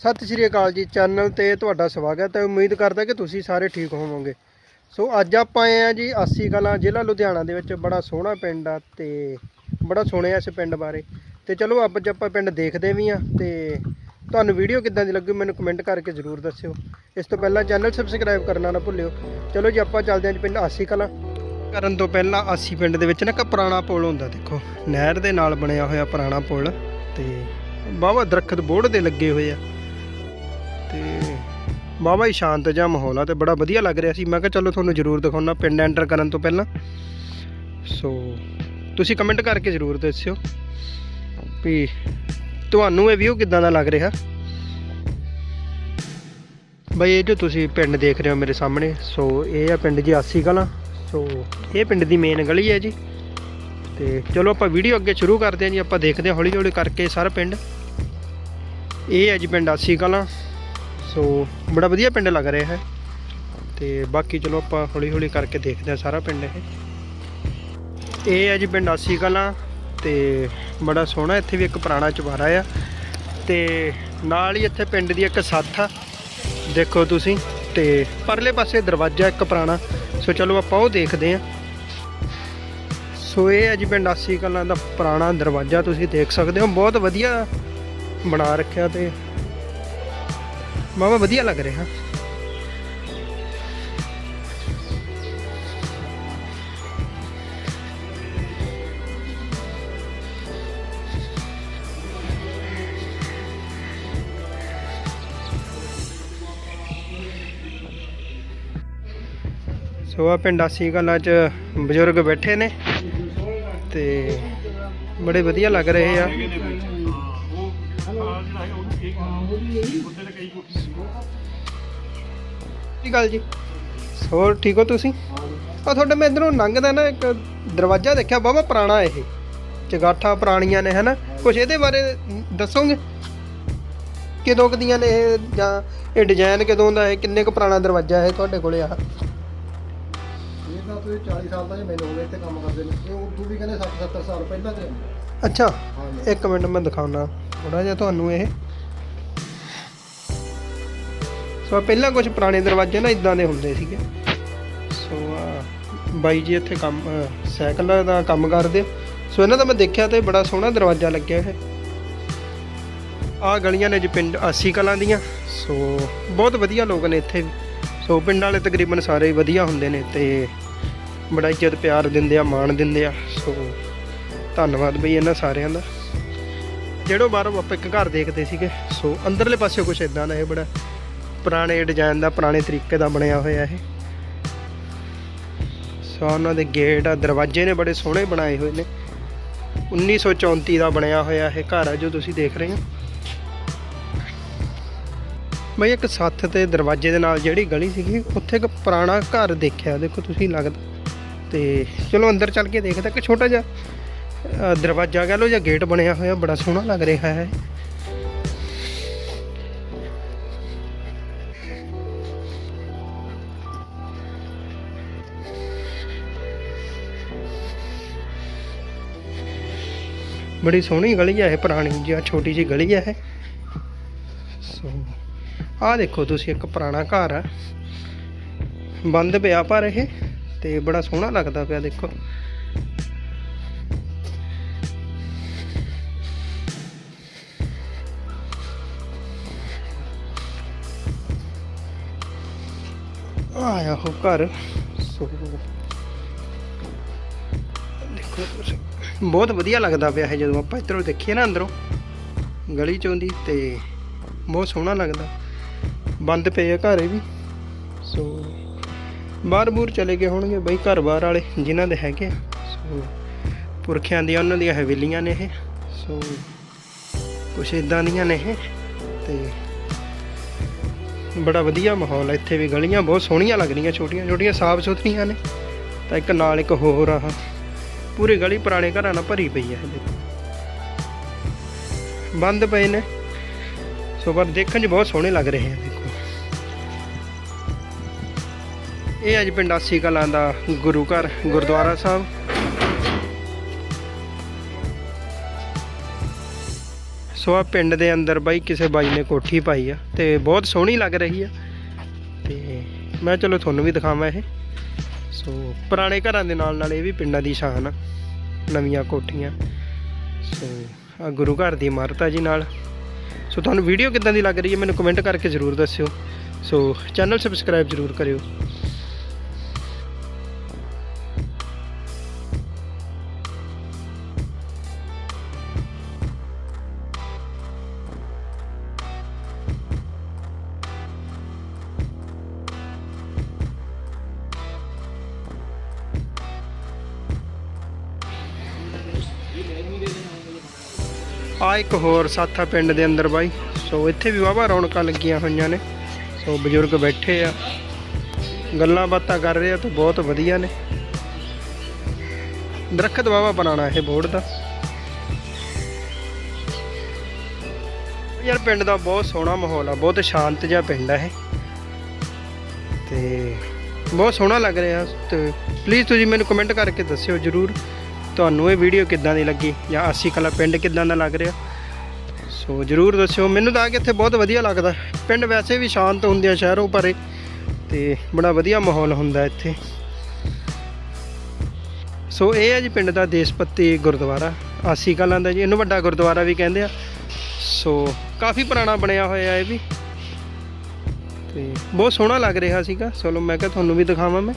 ਸਤਿ ਸ਼੍ਰੀ ਅਕਾਲ ਜੀ ਚੈਨਲ ਤੇ ਤੁਹਾਡਾ ਸਵਾਗਤ ਹੈ। ਉਮੀਦ ਕਰਦਾ ਕਿ ਤੁਸੀਂ ਸਾਰੇ ਠੀਕ ਹੋਵੋਗੇ। ਸੋ ਅੱਜ ਆਪਾਂ ਆਏ ਆ ਜੀ ਆਸੀ ਕਲਾਂ ਜ਼ਿਲ੍ਹਾ ਲੁਧਿਆਣਾ ਦੇ ਵਿੱਚ। ਬੜਾ ਸੋਹਣਾ ਪਿੰਡ ਆ ਤੇ ਬੜਾ ਸੁਣਿਆ ਇਸ ਪਿੰਡ ਬਾਰੇ। ਤੇ ਚਲੋ ਅੱਜ ਆਪਾਂ ਪਿੰਡ ਦੇਖਦੇ ਵੀ ਆ ਤੇ ਤੁਹਾਨੂੰ ਵੀਡੀਓ ਕਿੱਦਾਂ ਦੀ ਲੱਗੀ ਮੈਨੂੰ ਕਮੈਂਟ ਕਰਕੇ ਜ਼ਰੂਰ ਦੱਸਿਓ। ਇਸ ਤੋਂ ਪਹਿਲਾਂ ਚੈਨਲ ਸਬਸਕ੍ਰਾਈਬ ਕਰਨਾ ਨਾ ਭੁੱਲਿਓ। ਚਲੋ ਜੀ ਆਪਾਂ ਚੱਲਦੇ ਹਾਂ ਜੀ ਪਿੰਡ ਆਸੀ ਕਲਾਂ। ਕਰਨ ਤੋਂ ਪਹਿਲਾਂ ਆਸੀ ਪਿੰਡ ਦੇ ਵਿੱਚ ਨਾ ਇੱਕ ਪੁਰਾਣਾ ਪੁਲ ਹੁੰਦਾ ਦੇਖੋ। ਨਹਿਰ ਦੇ ਨਾਲ ਬਣਿਆ ਹੋਇਆ ਪੁਰਾਣਾ ਪੁਲ ਤੇ ਬਾਵਾ ਦਰਖਤ ਬੋੜ ਦੇ ਲੱਗੇ ਹੋਏ ਆ। ਬਾਵਾ ਹੀ ਸ਼ਾਂਤ ਜਿਹਾ ਮਾਹੌਲ ਆ ਤੇ ਬੜਾ ਵਧੀਆ ਲੱਗ ਰਿਹਾ ਸੀ। ਮੈਂ ਕਿਹਾ ਚਲੋ ਤੁਹਾਨੂੰ ਜ਼ਰੂਰ ਦਿਖਾਉਣਾ ਪਿੰਡ ਐਂਟਰ ਕਰਨ ਤੋਂ ਪਹਿਲਾਂ। ਸੋ ਤੁਸੀਂ ਕਮੈਂਟ ਕਰਕੇ ਜ਼ਰੂਰ ਦੱਸਿਓ ਵੀ ਤੁਹਾਨੂੰ ਇਹ ਵਿਊ ਕਿਦਾਂ ਦਾ ਲੱਗ ਰਿਹਾ? ਬਈ ਇਹ ਜੋ ਤੁਸੀਂ ਪਿੰਡ ਦੇਖ ਰਹੇ ਹੋ ਮੇਰੇ ਸਾਹਮਣੇ ਸੋ ਇਹ ਆ ਪਿੰਡ ਜੀ ਆਸੀ ਕਲਾਂ। ਸੋ ਇਹ ਪਿੰਡ ਦੀ ਮੇਨ ਗਲੀ ਹੈ ਜੀ। ਤੇ ਚਲੋ ਆਪਾਂ ਵੀਡੀਓ ਅੱਗੇ ਸ਼ੁਰੂ ਕਰਦੇ ਹਾਂ ਜੀ, ਆਪਾਂ ਦੇਖਦੇ ਹਾਂ ਹੌਲੀ ਹੌਲੀ ਕਰਕੇ ਸਾਰਾ ਪਿੰਡ। ਇਹ ਹੈ ਜੀ ਪਿੰਡ ਆਸੀ ਕਲਾਂ। ਸੋ ਬੜਾ ਵਧੀਆ ਪਿੰਡ ਲੱਗ ਰਿਹਾ ਹੈ। ਤੇ ਬਾਕੀ ਚਲੋ ਆਪਾਂ ਹੌਲੀ ਹੌਲੀ ਕਰਕੇ ਦੇਖਦੇ ਹਾਂ ਸਾਰਾ ਪਿੰਡ ਇਹ। ਇਹ ਹੈ ਜੀ ਪਿੰਡ ਆਸੀ ਕਲਾਂ ਤੇ ਬੜਾ ਸੋਹਣਾ ਇੱਥੇ ਵੀ ਇੱਕ ਪੁਰਾਣਾ ਚੁਬਾਰਾ ਆ। ਤੇ ਨਾਲ ਹੀ ਇੱਥੇ ਪਿੰਡ ਦੀ ਇੱਕ ਸੱਥ ਆ। ਦੇਖੋ ਤੁਸੀਂ ਤੇ ਪਰਲੇ ਪਾਸੇ ਦਰਵਾਜ਼ਾ ਇੱਕ ਪੁਰਾਣਾ। ਸੋ ਚਲੋ ਆਪਾਂ ਉਹ ਦੇਖਦੇ ਹਾਂ। ਸੋ ਇਹ ਹੈ ਜੀ ਪਿੰਡ ਆਸੀ ਕਲਾਂ ਦਾ ਪੁਰਾਣਾ ਦਰਵਾਜ਼ਾ, ਤੁਸੀਂ ਦੇਖ ਸਕਦੇ ਹੋ। ਬਹੁਤ ਵਧੀਆ ਬਣਾ ਰੱਖਿਆ ਤੇ ਮਾਮਾ ਵਧੀਆ ਲੱਗ ਰਿਹਾ। ਸੋ ਆ ਪਿੰਡ ਆਸੀ ਕਲਾਂ ਚ ਬਜ਼ੁਰਗ ਬੈਠੇ ਨੇ ਤੇ ਬੜੇ ਵਧੀਆ ਲੱਗ ਰਹੇ ਆ। ਕੀ ਗੱਲ ਜੀ? ਹੋਰ ਠੀਕ ਹੋ ਤੁਸੀਂ? ਆ ਤੁਹਾਡੇ ਮੈਂ ਇਧਰੋਂ ਲੰਘਦਾ ਨਾ ਇੱਕ ਦਰਵਾਜ਼ਾ ਦੇਖਿਆ ਬਾਬਾ ਪੁਰਾਣਾ ਇਹ। ਚਗਾਠਾਂ ਪੁਰਾਣੀਆਂ ਨੇ ਹਨਾ? ਕੁਝ ਇਹਦੇ ਬਾਰੇ ਦੱਸੋਗੇ? ਕਿਦੋਂ ਕੁ ਦੀਆਂ ਨੇ ਇਹ ਜਾਂ ਇਹ ਡਿਜ਼ਾਈਨ ਕਦੋਂ ਦਾ ਹੈ? ਕਿੰਨੇ ਕੁ ਪੁਰਾਣਾ ਦਰਵਾਜ਼ਾ ਹੈ ਤੁਹਾਡੇ ਕੋਲੇ ਆ ਇਹ ਤਾਂ ਤੁਸੀਂ 40 ਸਾਲ ਦਾ ਜੇ ਮੈਨੂੰ ਹੋ ਗਏ ਇੱਥੇ ਕੰਮ ਕਰਦੇ ਨੇ। ਇਹ ਉਦੋਂ ਵੀ ਕਹਿੰਦੇ 60 70 ਸਾਲ ਪਹਿਲਾਂ ਦੇ ਅੱਛਾ। ਇੱਕ ਮਿੰਟ ਮੈਂ ਦਿਖਾਉਣਾ। ਥੋੜਾ ਜਿਹਾ ਤੁਹਾਨੂੰ ਇਹ। ਸੋ ਪਹਿਲਾਂ ਕੁਝ ਪੁਰਾਣੇ ਦਰਵਾਜ਼ੇ ਨਾ ਇਦਾਂ ਦੇ ਹੁੰਦੇ ਸੀਗੇ। ਸੋ ਬਾਈ ਜੀ ਇੱਥੇ ਕੰਮ ਅਹ, ਸਾਈਕਲ ਦਾ ਕੰਮ ਕਰਦੇ। ਸੋ ਇਹਨਾਂ ਦਾ ਮੈਂ ਦੇਖਿਆ ਤੇ ਬੜਾ ਸੋਹਣਾ ਦਰਵਾਜ਼ਾ ਲੱਗਿਆ ਹੈ ਆ ਗਲੀਆਂ ਨੇ ਜੀ ਪਿੰਡ ਆਸੀ ਕਲਾਂ ਦੀਆਂ। ਸੋ ਬਹੁਤ ਵਧੀਆ ਲੋਕ ਨੇ ਇੱਥੇ ਸੋ ਪਿੰਡ ਵਾਲੇ ਤਕਰੀਬਨ ਸਾਰੇ ਹੀ ਵਧੀਆ ਹੁੰਦੇ ਨੇ ਤੇ ਬੜਾ ਇੱਜ਼ਤ ਪਿਆਰ ਦਿੰਦੇ ਆ ਮਾਣ ਦਿੰਦੇ ਆ। ਸੋ ਧੰਨਵਾਦ ਬਈ ਇਹਨਾਂ ਸਾਰਿਆਂ ਦਾ। ਜਿਹੜੋ ਬਾਹਰੋਂ ਆਪਾਂ ਇੱਕ ਘਰ ਦੇਖਦੇ ਸੀਗੇ, ਸੋ ਅੰਦਰਲੇ ਪਾਸੇ ਕੁਝ ਇਦਾਂ ਦਾ ਇਹ ਬੜਾ ਪੁਰਾਣੇ ਡਿਜ਼ਾਈਨ ਦਾ, ਪੁਰਾਣੇ ਤਰੀਕੇ ਦਾ ਬਣਿਆ ਹੋਇਆ ਇਹ। ਸੋ ਉਹਨਾਂ ਦੇ ਗੇਟ ਆ, ਦਰਵਾਜ਼ੇ ਨੇ ਬੜੇ ਸੋਹਣੇ ਬਣਾਏ ਹੋਏ ਨੇ। 1934 ਦਾ ਬਣਿਆ ਹੋਇਆ ਇਹ ਘਰ ਆ, ਜੋ ਤੁਸੀਂ ਦੇਖ ਰਹੇ ਹੋ। ਬਈ ਇੱਕ ਸੱਥ ਤੇ ਦਰਵਾਜ਼ੇ ਦੇ ਨਾਲ ਜਿਹੜੀ ਗਲੀ ਸੀਗੀ, ਉੱਥੇ ਇੱਕ ਪੁਰਾਣਾ ਘਰ ਦੇਖਿਆ, ਦੇਖੋ ਤੁਸੀਂ ਲੱਗਦਾ। ਤੇ ਚਲੋ ਅੰਦਰ ਚੱਲ ਕੇ ਦੇਖਦਾ ਕਿ ਛੋਟਾ ਜਿਹਾ ਦਰਵਾਜ਼ਾ ਕਹ ਲਓ ਜਾਂ ਗੇਟ ਬਣਿਆ ਹੋਇਆ, ਬੜਾ ਸੋਹਣਾ ਲੱਗ ਰਿਹਾ ਹੈ। ਬੜੀ ਸੋਹਣੀ ਗਲੀ ਹੈ ਇਹ, ਪੁਰਾਣੀ ਜਿਹਾ ਛੋਟੀ ਜਿਹੀ ਗਲੀ ਹੈ ਸੋ, ਆਹ ਦੇਖੋ ਤੁਸੀਂ, ਇੱਕ ਪੁਰਾਣਾ ਘਰ ਆ ਬੰਦ ਪਿਆ ਪਰ ਇਹ, ਤੇ ਬੜਾ ਸੋਹਣਾ ਲੱਗਦਾ ਪਿਆ, ਦੇਖੋ। ਆਇਆ ਹੋ ਘਰ। ਸੋ, ਦੇਖੋ ਬਹੁਤ ਵਧੀਆ ਲੱਗਦਾ ਪਿਆ ਹੈ ਜਦੋਂ ਆਪਾਂ ਇੱਧਰੋਂ ਦੇਖੀਏ ਨਾ ਅੰਦਰੋਂ। ਗਲੀ ਚੋਂ ਦੀ ਤੇ ਬਹੁਤ ਸੋਹਣਾ ਲੱਗਦਾ। ਬੰਦ ਪਏ ਆ ਘਰੇ ਵੀ। ਸੋ, ਬਾਹਰ ਬੂਰ ਚਲੇ ਗਏ ਹੋਣਗੇ ਬਈ ਘਰ ਬਾਹਰ ਵਾਲੇ ਜਿਨ੍ਹਾਂ ਦੇ ਹੈਗੇ ਆ। ਸੋ, ਪੁਰਖਿਆਂ ਦੀਆਂ, ਉਹਨਾਂ ਦੀਆਂ ਹਵੇਲੀਆਂ ਨੇ ਇਹ। ਸੋ, ਕੁਛ ਇਦਾਂ ਦੀਆਂ ਨੇ ਇਹ ਤੇ ਬੜਾ ਵਧੀਆ ਮਾਹੌਲ ਹੈ ਇੱਥੇ ਵੀ ਗਲੀਆਂ ਬਹੁਤ ਸੋਹਣੀਆਂ ਲੱਗ ਰਹੀਆਂ ਛੋਟੀਆਂ ਛੋਟੀਆਂ ਸਾਫ਼ ਸੁਥਰੀਆਂ ਨੇ। ਤਾਂ ਇੱਕ ਨਾਲ ਇੱਕ ਹੋਰ ਆ। ਪੂਰੀ ਗਲੀ ਪੁਰਾਣੇ ਘਰਾਂ ਨਾਲ ਭਰੀ ਪਈ ਹੈ ਦੇਖੋ। ਬੰਦ ਪਏ ਨੇ। ਸੋ ਪਰ ਦੇਖਣ 'ਚ ਬਹੁਤ ਸੋਹਣੇ ਲੱਗ ਰਹੇ ਆ, ਦੇਖੋ। ਇਹ ਅੱਜ ਪਿੰਡਾਸੀ ਕਲਾਂ ਦਾ ਗੁਰੂ ਘਰ, ਗੁਰਦੁਆਰਾ ਸਾਹਿਬ। ਸੋ ਆ ਪਿੰਡ ਦੇ ਅੰਦਰ ਬਾਈ ਕਿਸੇ ਬਾਈ ਨੇ ਕੋਠੀ ਪਾਈ ਆ ਤੇ ਬਹੁਤ ਸੋਹਣੀ ਲੱਗ ਰਹੀ ਆ। ਤੇ ਮੈਂ ਚਲੋ ਤੁਹਾਨੂੰ ਵੀ ਦਿਖਾਵਾਂ ਇਹ। ਸੋ ਪੁਰਾਣੇ ਘਰਾਂ ਦੇ ਨਾਲ ਨਾਲ ਇਹ ਵੀ ਪਿੰਡਾਂ ਦੀ ਸ਼ਾਨ ਆ, ਨਵੀਆਂ ਕੋਠੀਆਂ। ਸੋ ਆ ਗੁਰੂ ਘਰ ਦੀ ਇਮਾਰਤ ਆ ਜੀ ਨਾਲ। ਸੋ ਤੁਹਾਨੂੰ ਵੀਡੀਓ ਕਿੱਦਾਂ ਦੀ ਲੱਗ ਰਹੀ ਹੈ ਮੈਨੂੰ ਕਮੈਂਟ ਕਰਕੇ ਜ਼ਰੂਰ ਦੱਸਿਓ। ਸੋ ਚੈਨਲ ਸਬਸਕ੍ਰਾਈਬ ਜ਼ਰੂਰ ਕਰਿਓ। ਆ ਇੱਕ ਹੋਰ ਸਾਥਾ ਪਿੰਡ ਦੇ ਅੰਦਰ ਬਾਈ। ਸੋ ਇੱਥੇ ਵੀ ਵਾਵਾ ਰੌਣਕਾਂ ਲੱਗੀਆਂ ਹੋਈਆਂ ਨੇ। ਸੋ ਬਜ਼ੁਰਗ ਬੈਠੇ ਆ। ਗੱਲਾਂ ਬਾਤਾਂ ਕਰ ਰਹੇ ਆ ਤਾਂ ਬਹੁਤ ਵਧੀਆ ਨੇ। ਦਰਖਤ ਵਾਵਾ ਬਣਾਉਣਾ ਇਹ ਬੋਰਡ ਦਾ। ਯਾਰ ਪਿੰਡ ਦਾ ਬਹੁਤ ਸੋਹਣਾ ਮਾਹੌਲ ਆ, ਬਹੁਤ ਸ਼ਾਂਤ ਜਿਹਾ ਪਿੰਡ ਆ ਇਹ। ਤੇ ਬਹੁਤ ਸੋਹਣਾ ਲੱਗ ਰਿਹਾ ਤੇ ਪਲੀਜ਼ ਤੁਸੀਂ ਮੈਨੂੰ ਕਮੈਂਟ ਕਰਕੇ ਦੱਸਿਓ ਜਰੂਰ। ਤੁਹਾਨੂੰ ਇਹ ਵੀਡੀਓ ਕਿੱਦਾਂ ਦੀ ਲੱਗੀ? ਜਾਂ ਆਸੀ ਕਲਾ ਪਿੰਡ ਕਿੱਦਾਂ ਦਾ ਲੱਗ ਰਿਹਾ? ਸੋ ਜਰੂਰ ਦੱਸਿਓ। ਮੈਨੂੰ ਤਾਂ ਕਿ ਇੱਥੇ ਬਹੁਤ ਵਧੀਆ ਲੱਗਦਾ। ਪਿੰਡ ਵੈਸੇ ਵੀ ਸ਼ਾਂਤ ਹੁੰਦੇ ਆ ਸ਼ਹਿਰੋਂ ਪਰੇ ਤੇ ਬੜਾ ਵਧੀਆ ਮਾਹੌਲ ਹੁੰਦਾ ਇੱਥੇ। ਸੋ ਇਹ ਹੈ ਜੀ ਪਿੰਡ ਦਾ ਦੇਸ਼ਪੱਤੀ ਗੁਰਦੁਆਰਾ। ਆਸੀ ਕਲਾਂ ਦਾ ਜੀ, ਇਹਨੂੰ ਵੱਡਾ ਗੁਰਦੁਆਰਾ ਵੀ ਕਹਿੰਦੇ ਆ। ਸੋ ਕਾਫੀ ਪੁਰਾਣਾ ਬਣਿਆ ਹੋਇਆ ਇਹ ਵੀ। ਤੇ ਬਹੁਤ ਸੋਹਣਾ ਲੱਗ ਰਿਹਾ ਸੀਗਾ। ਚਲੋ ਮੈਂ ਕਿਹਾ ਤੁਹਾਨੂੰ ਵੀ ਦਿਖਾਵਾਂ ਮੈਂ।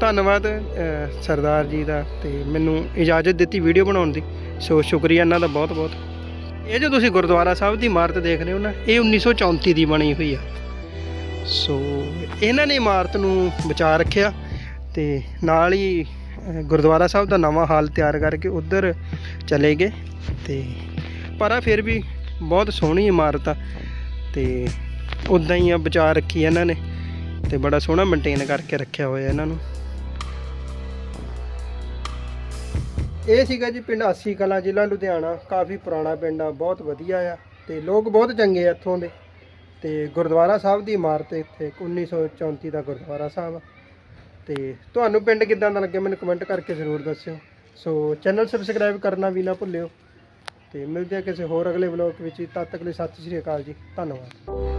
ਧੰਨਵਾਦ ਅਹ, ਸਰਦਾਰ ਜੀ ਦਾ ਤੇ ਮੈਨੂੰ ਇਜਾਜ਼ਤ ਦਿੱਤੀ ਵੀਡੀਓ ਬਣਾਉਣ ਦੀ। ਸੋ ਸ਼ੁਕਰੀਆ ਇਹਨਾਂ ਦਾ ਬਹੁਤ ਬਹੁਤ ਇਹ ਜੋ ਤੁਸੀਂ ਗੁਰਦੁਆਰਾ ਸਾਹਿਬ ਦੀ ਇਮਾਰਤ ਦੇਖ ਰਹੇ ਹੋ ਨਾ ਇਹ 1934 ਦੀ ਬਣੀ ਹੋਈ ਆ। ਸੋ ਇਹਨਾਂ ਨੇ ਇਮਾਰਤ ਨੂੰ ਬਚਾ ਰੱਖਿਆ ਤੇ ਨਾਲ ਹੀ ਅਹ, ਗੁਰਦੁਆਰਾ ਸਾਹਿਬ ਦਾ ਨਵਾਂ ਹਾਲ ਤਿਆਰ ਕਰਕੇ ਉਧਰ ਚਲੇ ਗਏ ਤੇ ਪਰ ਆ ਫਿਰ ਵੀ ਬਹੁਤ ਸੋਹਣੀ ਇਮਾਰਤ ਆ ਤੇ ਉਦਾਂ ਹੀ ਆ ਬਚਾ ਰੱਖੀ ਇਹਨਾਂ ਨੇ। ਤੇ ਬੜਾ ਸੋਹਣਾ ਮੇਨਟੇਨ ਕਰਕੇ ਰੱਖਿਆ ਹੋਇਆ ਇਹਨਾਂ ਨੂੰ। ਇਹ ਸੀਗਾ ਜੀ ਪਿੰਡ ਆਸੀ ਕਲਾਂ, ਜ਼ਿਲ੍ਹਾ ਲੁਧਿਆਣਾ, ਕਾਫੀ ਪੁਰਾਣਾ ਪਿੰਡ ਆ, ਬਹੁਤ ਵਧੀਆ ਆ ਤੇ ਲੋਕ ਬਹੁਤ ਚੰਗੇ ਆ ਇੱਥੋਂ ਦੇ। ਤੇ ਗੁਰਦੁਆਰਾ ਸਾਹਿਬ ਦੀ ਇਮਾਰਤ ਇੱਥੇ 1934 ਦਾ ਗੁਰਦੁਆਰਾ ਸਾਹਿਬ ਆ। ਤੇ ਤੁਹਾਨੂੰ ਪਿੰਡ ਕਿੱਦਾਂ ਦਾ ਲੱਗਿਆ ਮੈਨੂੰ ਕਮੈਂਟ ਕਰਕੇ ਜ਼ਰੂਰ ਦੱਸਿਓ। ਸੋ ਚੈਨਲ ਸਬਸਕ੍ਰਾਈਬ ਕਰਨਾ ਵੀ ਨਾ ਭੁੱਲਿਓ। ਤੇ ਮਿਲਦੇ ਆ ਕਿਸੇ ਹੋਰ ਅਗਲੇ ਵਲੌਗ ਵਿੱਚ। ਤਦ ਤੱਕ ਲਈ ਸਤਿ ਸ਼੍ਰੀ ਅਕਾਲ ਜੀ। ਧੰਨਵਾਦ।